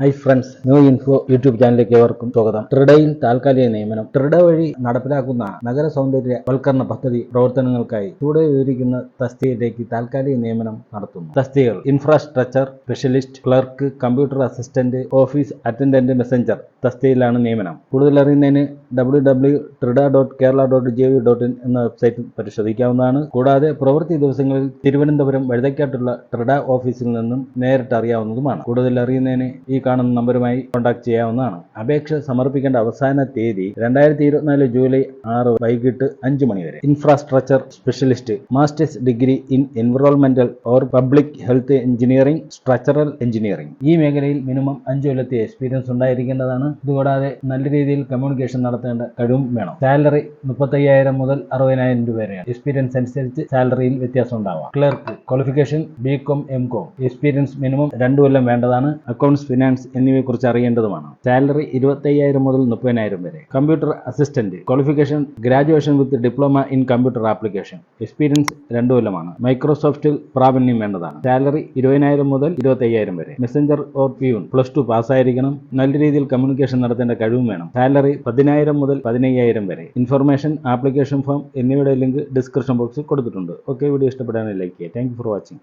Hi friends new info YouTube ചാനലിലേക്ക് ഏവർക്കും സ്വാഗതം. ട്രിഡയിൽ താൽക്കാലിക നിയമനം. ട്രിഡ വഴി നടപ്പിലാക്കുന്ന നഗര സൗന്ദര്യ വൽക്കരണ പദ്ധതി പ്രവർത്തനങ്ങൾക്കായി ചൂടെ വിവരിക്കുന്ന തസ്തികയിലേക്ക് താൽക്കാലിക നിയമനം നടത്തുന്നു. തസ്തികകൾ. Infrastructure specialist clerk computer assistant office attendant messenger തസ്തികയിലാണ് നിയമനം. കൂടുതൽ അറിയുന്നതിന് W W Trida dot Kerala dot G V dot in എന്ന വെബ്സൈറ്റ് പരിശോധിക്കാവുന്നതാണ്. കൂടാതെ പ്രവൃത്തി ദിവസങ്ങളിൽ തിരുവനന്തപുരം വഴുതക്കാട്ടുള്ള ട്രിഡ ഓഫീസിൽ നിന്നും നേരിട്ട് അറിയാവുന്നതുമാണ്. കൂടുതൽ അറിയുന്നതിന് ഈ കാണുന്ന നമ്പറുമായി കോൺടാക്ട് ചെയ്യാവുന്നതാണ്. അപേക്ഷ സമർപ്പിക്കേണ്ട അവസാന തീയതി രണ്ടായിരത്തി ഇരുപത്തിനാല് ജൂലൈ ആറ് വൈകിട്ട് അഞ്ച് മണി വരെ. Infrastructure specialist master's degree in environmental or public health engineering structural engineering ഈ മേഖലയിൽ മിനിമം അഞ്ച് കൊല്ലത്തെ എക്സ്പീരിയൻസ് ഉണ്ടായിരിക്കേണ്ടതാണ്. ഇതുകൂടാതെ നല്ല രീതിയിൽ കമ്മ്യൂണിക്കേഷൻ നടത്തേണ്ട കഴിവും വേണം. സാലറി മുപ്പത്തയ്യായിരം മുതൽ അറുപതിനായിരം രൂപ വരെയാണ്. എക്സ്പീരിയൻസ് അനുസരിച്ച് സാലറിയിൽ വ്യത്യാസം ഉണ്ടാവാം. Clerk qualification B com M com experience minimum രണ്ടു കൊല്ലം വേണ്ടതാണ്. അക്കൗണ്ട്സ് ഫിനാൻസ് എന്നിവയെക്കുറിച്ച് അറിയേണ്ടതുമാണ്. സാലറി ഇരുപത്തയ്യായിരം മുതൽ മുപ്പതിനായിരം വരെ. Computer assistant qualification graduation with diploma in computer application. Experience രണ്ടു കൊല്ലമാണ്. മൈക്രോസോഫ്റ്റിൽ പ്രാവീണ്യം വേണ്ടതാണ്. സാലറി ഇരുപതിനായിരം മുതൽ ഇരുപത്തയ്യായിരം വരെ. Messenger or peon plus two പാസ്സായിരിക്കണം. നല്ല രീതിയിൽ കമ്മ്യൂണിക്കേഷൻ നടത്തേണ്ട കഴിവും വേണം. സാലറി പതിനായിരം മുതൽ പതിനയ്യായിരം വരെ. ഇൻഫർമേഷൻ ആപ്ലിക്കേഷൻ ഫോം എന്നിവയുടെ ലിങ്ക് ഡിസ്ക്രിപ്ഷൻ ബോക്സിൽ കൊടുത്തിട്ടുണ്ട്. ഓക്കെ വീഡിയോ ഇഷ്ടപ്പെടാനും ലൈക്ക് ചെയ്യുക. Thank for watching.